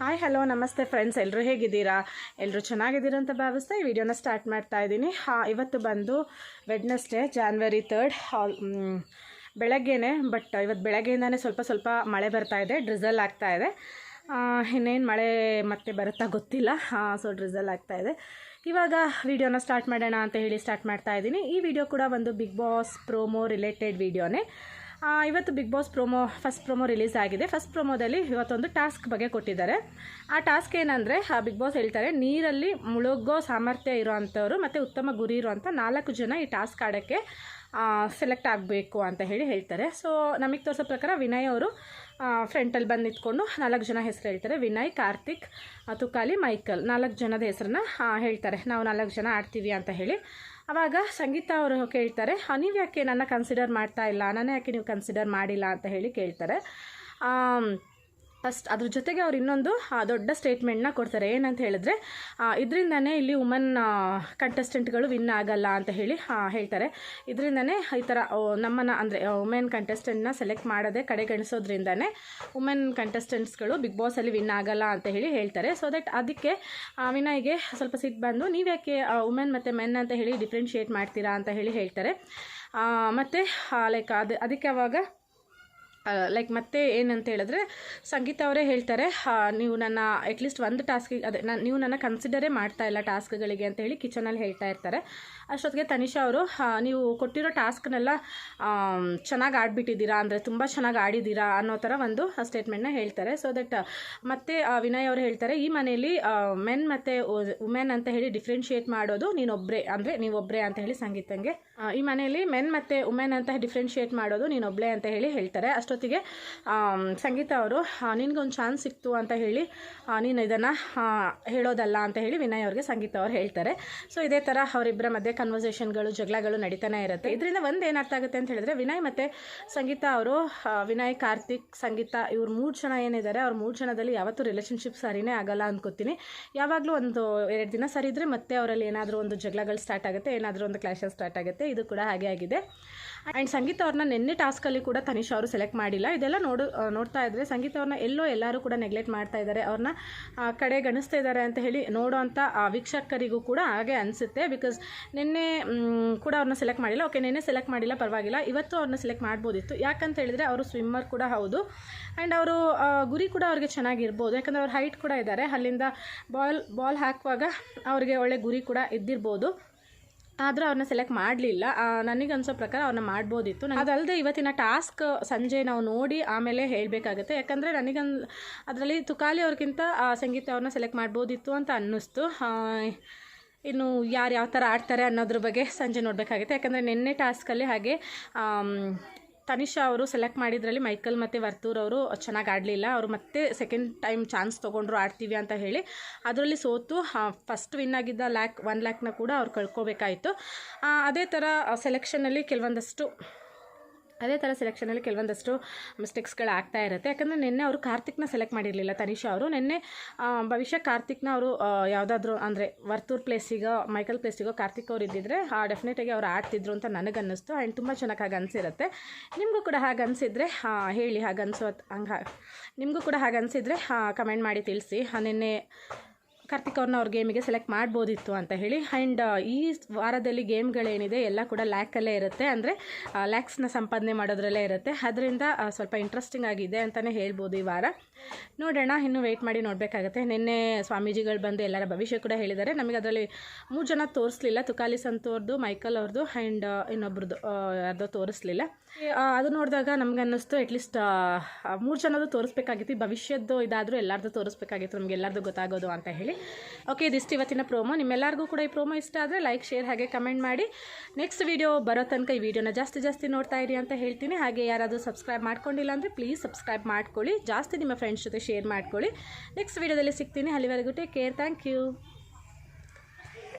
Hi hello ನಮಸ್ತೆ friends ಎಲ್ಲರೂ ಹೇಗಿದ್ದೀರಾ? ಎಲ್ಲರೂ ಚೆನ್ನಾಗಿದ್ದೀರಾ ಅಂತ ಭಾವಿಸ್ತಾ ಈ ವಿಡಿಯೋನ ಸ್ಟಾರ್ಟ್ ಮಾಡ್ತಾ ಇದ್ದೀನಿ. ಹಾ, ಇವತ್ತು ಬಂದು ವೆಡ್ನೆಸ್ಡೇ ಜಾನ್ವರಿ ತರ್ಡ್ ಹಾಲ್ ಬೆಳಗ್ಗೆನೆ ಬಟ್ ಇವತ್ತು ಬೆಳಗ್ಗೆಯಿಂದನೇ ಸ್ವಲ್ಪ ಸ್ವಲ್ಪ ಮಳೆ ಬರ್ತಾ ಇದೆ ಡ್ರಿಸಲ್ ಆಗ್ತಾ ಇದೆ. ಇನ್ನೇನು ಮಳೆ ಮತ್ತೆ ಬರುತ್ತಾ ಗೊತ್ತಿಲ್ಲ. ಸೊ ಡ್ರಿಸಲ್ ಆಗ್ತಾ ಇದೆ. ಇವಾಗ ವಿಡಿಯೋನ ಸ್ಟಾರ್ಟ್ ಮಾಡೋಣ ಅಂತ ಹೇಳಿ ಸ್ಟಾರ್ಟ್ ಮಾಡ್ತಾ ಇದ್ದೀನಿ. ಈ ವಿಡಿಯೋ ಕೂಡ ಒಂದು ಬಿಗ್ ಬಾಸ್ ಪ್ರೋಮೋ ರಿಲೇಟೆಡ್ ವಿಡಿಯೋನೇ ಇವತ್ತು Bigg Boss promo first promo release ಆಗಿದೆ. ಫಸ್ಟ್ ಪ್ರೊಮೋದಲ್ಲಿ ಇವತ್ತೊಂದು ಟಾಸ್ಕ್ ಬಗ್ಗೆ ಕೊಟ್ಟಿದ್ದಾರೆ. ಆ ಟಾಸ್ಕ್ ಏನಂದರೆ, ಆ ಬಿಗ್ ಬಾಸ್ ಹೇಳ್ತಾರೆ, ನೀರಲ್ಲಿ ಮುಳುಗೋ ಸಾಮರ್ಥ್ಯ ಇರೋವಂಥವ್ರು ಮತ್ತು ಉತ್ತಮ ಗುರಿ ಇರುವಂಥ ನಾಲ್ಕು ಜನ ಈ ಟಾಸ್ಕ್ ಆಡೋಕ್ಕೆ ಸೆಲೆಕ್ಟ್ ಆಗಬೇಕು ಅಂತ ಹೇಳಿ ಹೇಳ್ತಾರೆ. ಸೊ ನಮಗೆ ತೋರಿಸೋ ಪ್ರಕಾರ ವಿನಯ್ ಅವರು ಫ್ರೆಂಟಲ್ಲಿ ಬಂದು ನಿಂತ್ಕೊಂಡು ನಾಲ್ಕು ಜನ ಹೆಸರು ಹೇಳ್ತಾರೆ. ವಿನಯ್ ಕಾರ್ತಿಕ್ ತುಕಾಲಿ ಮೈಕಲ್. ನಾಲ್ಕು ಜನದ ಹೆಸರನ್ನ ಹೇಳ್ತಾರೆ. ನಾವು ನಾಲ್ಕು ಜನ ಆಡ್ತೀವಿ ಅಂತ ಹೇಳಿ. ಆವಾಗ ಸಂಗೀತ ಅವರು ಕೇಳ್ತಾರೆ "ಆ, ನೀವು ಯಾಕೆ ನನ್ನ ಕನ್ಸಿಡರ್ ಮಾಡ್ತಾ ಇಲ್ಲ? ನನ್ನ ಯಾಕೆ ನೀವು ಕನ್ಸಿಡರ್ ಮಾಡಿಲ್ಲ? ಅಂತ ಹೇಳಿ ಕೇಳ್ತಾರೆ. ಫಸ್ಟ್ ಅದ್ರ ಜೊತೆಗೆ ಅವ್ರು ಇನ್ನೊಂದು ದೊಡ್ಡ ಸ್ಟೇಟ್ಮೆಂಟ್ನ ಕೊಡ್ತಾರೆ. ಏನಂತ ಹೇಳಿದ್ರೆ ಇದರಿಂದನೇ ಇಲ್ಲಿ ವುಮನ್ ಕಂಟೆಸ್ಟೆಂಟ್ಗಳು ವಿನ್ ಆಗಲ್ಲ ಅಂತ ಹೇಳಿ ಹೇಳ್ತಾರೆ. ಇದರಿಂದನೇ ಈ ಥರ ನಮ್ಮನ್ನು ಅಂದರೆ ವುಮೆನ್ ಕಂಟೆಸ್ಟೆಂಟ್ನ ಸೆಲೆಕ್ಟ್ ಮಾಡದೆ ಕಡೆಗಣಿಸೋದ್ರಿಂದನೇ ವುಮೆನ್ ಕಂಟೆಸ್ಟೆಂಟ್ಸ್ಗಳು ಬಿಗ್ ಬಾಸಲ್ಲಿ ವಿನ್ ಆಗಲ್ಲ ಅಂತ ಹೇಳಿ ಹೇಳ್ತಾರೆ. ಸೊ ದಟ್ ಅದಕ್ಕೆ ವಿನಯ್ಗೆ ಸ್ವಲ್ಪ ಸಿಟ್ಟು ಬಂದು, ನೀವ್ಯಾಕೆ ವುಮೆನ್ ಮತ್ತು ಮೆನ್ ಅಂತ ಹೇಳಿ ಡಿಫ್ರೆನ್ಷಿಯೇಟ್ ಮಾಡ್ತೀರಾ ಅಂತ ಹೇಳಿ ಹೇಳ್ತಾರೆ. ಮತ್ತು ಲೈಕ್ ಅದು, ಅದಕ್ಕೆ ಅವಾಗ ಲೈಕ್ ಮತ್ತೆ ಏನಂತ ಹೇಳಿದ್ರೆ, ಸಂಗೀತ ಅವರೇ ಹೇಳ್ತಾರೆ ನೀವು ನನ್ನ ಅಟ್ಲೀಸ್ಟ್ ಒಂದು ಟಾಸ್ಕಿಗೆ ಅದೇ ನಾನು ನೀವು ನನ್ನ ಕನ್ಸಿಡರೇ ಮಾಡ್ತಾ ಇಲ್ಲ ಟಾಸ್ಕ್ಗಳಿಗೆ ಅಂತ ಹೇಳಿ ಕಿಚನಲ್ಲಿ ಹೇಳ್ತಾ ಇರ್ತಾರೆ. ಅಷ್ಟೊತ್ತಿಗೆ ತನಿಷಾ ಅವರು ನೀವು ಕೊಟ್ಟಿರೋ ಟಾಸ್ಕ್ನೆಲ್ಲ ಚೆನ್ನಾಗಿ ಆಡ್ಬಿಟ್ಟಿದ್ದೀರಾ? ಅಂದರೆ ತುಂಬ ಚೆನ್ನಾಗಿ ಆಡಿದ್ದೀರಾ? ಅನ್ನೋ ಥರ ಒಂದು ಸ್ಟೇಟ್ಮೆಂಟ್ನ ಹೇಳ್ತಾರೆ. ಸೊ ದಟ್ ಮತ್ತೆ ವಿನಯ್ ಅವರು ಹೇಳ್ತಾರೆ, ಈ ಮನೆಯಲ್ಲಿ ಮೆನ್ ಮತ್ತು ವುಮೆನ್ ಅಂತ ಹೇಳಿ ಡಿಫ್ರೆನ್ಷಿಯೇಟ್ ಮಾಡೋದು ನೀನೊಬ್ಬರೇ ಅಂದರೆ ನೀವೊಬ್ಬರೇ ಅಂತ ಹೇಳಿ ಸಂಗೀತಂಗೆ ಈ ಮನೆಯಲ್ಲಿ ಮೆನ್ ಮತ್ತು ವುಮೆನ್ ಅಂತ ಡಿಫ್ರೆನ್ಷಿಯೇಟ್ ಮಾಡೋದು ನೀನೊಬ್ಬಳೇ ಅಂತ ಹೇಳಿ ಹೇಳ್ತಾರೆ. ಅಷ್ಟೊತ್ತಿಗೆ ಸಂಗೀತ ಅವರು ನಿನಗೊಂದು ಚಾನ್ಸ್ ಸಿಕ್ತು ಅಂತ ಹೇಳಿ ನೀನು ಇದನ್ನು ಹೇಳೋದಲ್ಲ ಅಂತ ಹೇಳಿ ವಿನಯ್ ಅವ್ರಿಗೆ ಸಂಗೀತ ಅವ್ರು ಹೇಳ್ತಾರೆ. ಸೊ ಇದೇ ಥರ ಅವರಿಬ್ಬರ ಮಧ್ಯೆ ಕನ್ವರ್ಸೇಷನ್ಗಳು ಜಗಳಗಳು ನಡೀತಾನೆ ಇರುತ್ತೆ. ಇದರಿಂದ ಒಂದು ಏನು ಅರ್ಥ ಆಗುತ್ತೆ ಅಂತ ಹೇಳಿದ್ರೆ, ವಿನಯ್ ಮತ್ತು ಸಂಗೀತ ಅವರು ವಿನಯ್, ಕಾರ್ತಿಕ್, ಸಂಗೀತ, ಇವ್ರು ಮೂರು ಜನ ಏನಿದ್ದಾರೆ ಅವ್ರ ಮೂರು ಜನದಲ್ಲಿ ಯಾವತ್ತೂ ರಿಲೇಷನ್ಶಿಪ್ ಸರಿನೇ ಆಗಲ್ಲ ಅನ್ಕೋತೀನಿ. ಯಾವಾಗಲೂ ಒಂದು ಎರಡು ದಿನ ಸರಿ ಇದ್ದರೆ ಮತ್ತೆ ಅವರಲ್ಲಿ ಏನಾದರೂ ಒಂದು ಜಗಳಗಳು ಸ್ಟಾರ್ಟ್ ಆಗುತ್ತೆ, ಏನಾದರೂ ಒಂದು ಕ್ಲಾಶಸ್ ಸ್ಟಾರ್ಟ್ ಆಗುತ್ತೆ. ಇದು ಕೂಡ ಹಾಗೆ ಆಗಿದೆ. ಆ್ಯಂಡ್ ಸಂಗೀತ ಅವ್ರನ್ನ ನಿನ್ನೆ ಟಾಸ್ಕಲ್ಲಿ ಕೂಡ ತನಿಷಾ ಅವರು ಸೆಲೆಕ್ಟ್ ಮಾಡಿಲ್ಲ. ಇದೆಲ್ಲ ನೋಡು ನೋಡ್ತಾ ಇದ್ದರೆ ಸಂಗೀತ ಅವ್ರನ್ನ ಎಲ್ಲೋ ಎಲ್ಲರೂ ಕೂಡ ನೆಗ್ಲೆಕ್ಟ್ ಮಾಡ್ತಾ ಇದ್ದಾರೆ. ಅವ್ರನ್ನ ಕಡೆ ಕಡೆಗಣಿಸ್ತಾ ಇದ್ದಾರೆ ಅಂತ ಹೇಳಿ ನೋಡೋವಂಥ ಆ, ವೀಕ್ಷಕರಿಗೂ ಕೂಡ ಹಾಗೆ ಅನಿಸುತ್ತೆ ಬಿಕಾಸ್ ನಿನ್ನೆ ಕೂಡ ಅವ್ರನ್ನ ಸೆಲೆಕ್ಟ್ ಮಾಡಿಲ್ಲ. ಓಕೆ ನಿನ್ನೆ ಸೆಲೆಕ್ಟ್ ಮಾಡಿಲ್ಲ, ಪರವಾಗಿಲ್ಲ. ಇವತ್ತು ಅವ್ರನ್ನ ಸೆಲೆಕ್ಟ್ ಮಾಡ್ಬೋದಿತ್ತು. ಯಾಕಂತ ಹೇಳಿದರೆ ಅವರು ಸ್ವಿಮ್ಮರ್ ಕೂಡ ಹೌದು. ಆ್ಯಂಡ್ ಅವರು ಗುರಿ ಕೂಡ ಅವ್ರಿಗೆ ಚೆನ್ನಾಗಿರ್ಬೋದು. ಯಾಕಂದರೆ ಅವ್ರ ಹೈಟ್ ಕೂಡ ಇದ್ದಾರೆ. ಅಲ್ಲಿಂದ ಬಾಲ್ ಬಾಲ್ ಹಾಕುವಾಗ ಅವ್ರಿಗೆ ಒಳ್ಳೆ ಗುರಿ ಕೂಡ ಇದ್ದಿರ್ಬೋದು. ಆದರೂ ಅವ್ರನ್ನ ಸೆಲೆಕ್ಟ್ ಮಾಡಲಿಲ್ಲ. ನನಗೆ ಅನ್ಸೋ ಪ್ರಕಾರ ಅವ್ರನ್ನ ಮಾಡ್ಬೋದಿತ್ತು. ಅದಲ್ಲದೆ ಇವತ್ತಿನ ಟಾಸ್ಕ್ ಸಂಜೆ ನಾವು ನೋಡಿ ಆಮೇಲೆ ಹೇಳಬೇಕಾಗುತ್ತೆ. ಯಾಕಂದರೆ ನನಗೆ ಅದರಲ್ಲಿ ತುಕಾಲಿ ಅವ್ರಿಗಿಂತ ಸಂಗೀತ ಅವ್ರನ್ನ ಸೆಲೆಕ್ಟ್ ಮಾಡ್ಬೋದಿತ್ತು ಅಂತ ಅನ್ನಿಸ್ತು. ಇನ್ನು ಯಾರು ಯಾವ ಥರ ಆಡ್ತಾರೆ ಅನ್ನೋದ್ರ ಬಗ್ಗೆ ಸಂಜೆ ನೋಡಬೇಕಾಗುತ್ತೆ. ಯಾಕಂದರೆ ನಿನ್ನೆ ಟಾಸ್ಕಲ್ಲಿ ಹಾಗೆ ತನಿಷಾ ಅವರು ಸೆಲೆಕ್ಟ್ ಮಾಡಿದ್ರಲ್ಲಿ ಮೈಕಲ್ ಮತ್ತು ವರ್ತೂರ್ ಅವರು ಚೆನ್ನಾಗಿ ಆಡಲಿಲ್ಲ. ಅವರು ಮತ್ತೆ ಸೆಕೆಂಡ್ ಟೈಮ್ ಚಾನ್ಸ್ ತೊಗೊಂಡ್ರು ಆಡ್ತೀವಿ ಅಂತ ಹೇಳಿ ಅದರಲ್ಲಿ ಸೋತು ಫಸ್ಟ್ ವಿನ್ ಆಗಿದ್ದ ಲ್ಯಾಕ್ ಒನ್ ಲ್ಯಾಕ್ನ ಕೂಡ ಅವ್ರು ಕಳ್ಕೊಬೇಕಾಯಿತು. ಅದೇ ಥರ ಸೆಲೆಕ್ಷನಲ್ಲಿ ಕೆಲವೊಂದಷ್ಟು ಅದೇ ಥರ ಸೆಲೆಕ್ಷನಲ್ಲಿ ಕೆಲವೊಂದಷ್ಟು ಮಿಸ್ಟೇಕ್ಸ್ಗಳು ಆಗ್ತಾ ಇರುತ್ತೆ. ಯಾಕಂದರೆ ನಿನ್ನೆ ಅವರು ಕಾರ್ತಿಕ್ನ ಸೆಲೆಕ್ಟ್ ಮಾಡಿರಲಿಲ್ಲ, ತನಿಷಾ ಅವರು. ನಿನ್ನೆ ಭವಿಷ್ಯ ಕಾರ್ತಿಕ್ನ ಅವರು ಯಾವುದಾದ್ರೂ ಅಂದರೆ ವರ್ತೂರ್ ಪ್ಲೇಸಿಗೋ ಮೈಕಲ್ ಪ್ಲೇಸಿಗೋ ಕಾರ್ತಿಕ್ ಅವ್ರು ಇದ್ದಿದ್ರೆ ಡೆಫಿನೆಟಾಗಿ ಅವ್ರು ಆಡ್ತಿದ್ರು ಅಂತ ನನಗನ್ನಿಸ್ತು. ಆ್ಯಂಡ್ ತುಂಬ ಚೆನ್ನಾಗಿ ಹಾಗೆ ಅನಿಸಿರುತ್ತೆ. ನಿಮಗೂ ಕೂಡ ಹಾಗೆ ಅನಿಸಿದ್ರೆ ಹೇಳಿ ಹಾಗೆ ಅನಿಸೋ ಹಂಗೆ ನಿಮಗೂ ಕೂಡ ಹಾಗೆ ಅನಿಸಿದ್ರೆ ಕಮೆಂಟ್ ಮಾಡಿ ತಿಳಿಸಿ. ನಿನ್ನೆ ಕಾರ್ತಿಕ್ ಅವ್ರನ್ನ ಅವ್ರ ಗೇಮಿಗೆ ಸೆಲೆಕ್ಟ್ ಮಾಡ್ಬೋದಿತ್ತು ಅಂತ ಹೇಳಿ ಆ್ಯಂಡ್ ಈ ವಾರದಲ್ಲಿ ಗೇಮ್ಗಳೇನಿದೆ ಎಲ್ಲ ಕೂಡ ಲ್ಯಾಕಲ್ಲೇ ಇರುತ್ತೆ. ಅಂದರೆ ಲ್ಯಾಕ್ಸ್ನ ಸಂಪಾದನೆ ಮಾಡೋದ್ರಲ್ಲೇ ಇರುತ್ತೆ. ಅದರಿಂದ ಸ್ವಲ್ಪ ಇಂಟ್ರೆಸ್ಟಿಂಗ್ ಆಗಿದೆ ಅಂತಲೇ ಹೇಳ್ಬೋದು ಈ ವಾರ. ನೋಡೋಣ, ಇನ್ನೂ ವೆಯ್ಟ್ ಮಾಡಿ ನೋಡಬೇಕಾಗತ್ತೆ. ನಿನ್ನೆ ಸ್ವಾಮೀಜಿಗಳು ಬಂದು ಎಲ್ಲರ ಭವಿಷ್ಯ ಕೂಡ ಹೇಳಿದ್ದಾರೆ. ನಮಗೆ ಅದರಲ್ಲಿ ಮೂರು ಜನ ತೋರಿಸ್ಲಿಲ್ಲ. ತುಕಾಲಿ ಸಂತೋರ್ದು, ಮೈಕಲ್ ಅವ್ರದ್ದು ಆ್ಯಂಡ್ ಇನ್ನೊಬ್ರದ್ದು ಯಾರ್ದೋ ತೋರಿಸ್ಲಿಲ್ಲ. ಅದು ನೋಡಿದಾಗ ನಮ್ಗೆ ಅನ್ನಿಸ್ತು ಅಟ್ಲೀಸ್ಟ್ ಮೂರು ಜನದ್ದು ತೋರಿಸ್ಬೇಕಾಗಿತ್ತು. ಭವಿಷ್ಯದ್ದು ಇದಾದರೂ ಎಲ್ಲರದ್ದು ತೋರಿಸ್ಬೇಕಾಗಿತ್ತು. ನಮ್ಗೆ ಎಲ್ಲರದ್ದು ಗೊತ್ತಾಗೋದು ಅಂತ ಹೇಳಿ. ಓಕೆ ಇದಿಷ್ಟು ಇವತ್ತಿನ ಪ್ರೋಮೋ ನಿಮ್ಮೆಲ್ಲರಿಗೂ ಕೂಡ ಈ ಪ್ರೋಮೋ ಇಷ್ಟ ಆದರೆ ಲೈಕ್ ಶೇರ್ ಹಾಗೆ ಕಮೆಂಟ್ ಮಾಡಿ. ನೆಕ್ಸ್ಟ್ ವೀಡಿಯೋ ಬರೋ ತನಕ ಈ ವಿಡಿಯೋನ ಜಾಸ್ತಿ ಜಾಸ್ತಿ ನೋಡ್ತಾ ಇರಿ ಅಂತ ಹೇಳ್ತೀನಿ. ಹಾಗೆ ಯಾರಾದರೂ ಸಬ್ಸ್ಕ್ರೈಬ್ ಮಾಡ್ಕೊಂಡಿಲ್ಲ ಅಂದರೆ ಪ್ಲೀಸ್ ಸಬ್ಸ್ಕ್ರೈಬ್ ಮಾಡ್ಕೊಳ್ಳಿ. ಜಾಸ್ತಿ ನಿಮ್ಮ ಫ್ರೆಂಡ್ಸ್ ಜೊತೆ ಶೇರ್ ಮಾಡ್ಕೊಳ್ಳಿ. ನೆಕ್ಸ್ಟ್ ವೀಡಿಯೋದಲ್ಲಿ ಸಿಗ್ತೀನಿ. ಅಲ್ಲಿವರೆಗೂ ಟೇಕ್ ಕೇರ್ ಥ್ಯಾಂಕ್ ಯು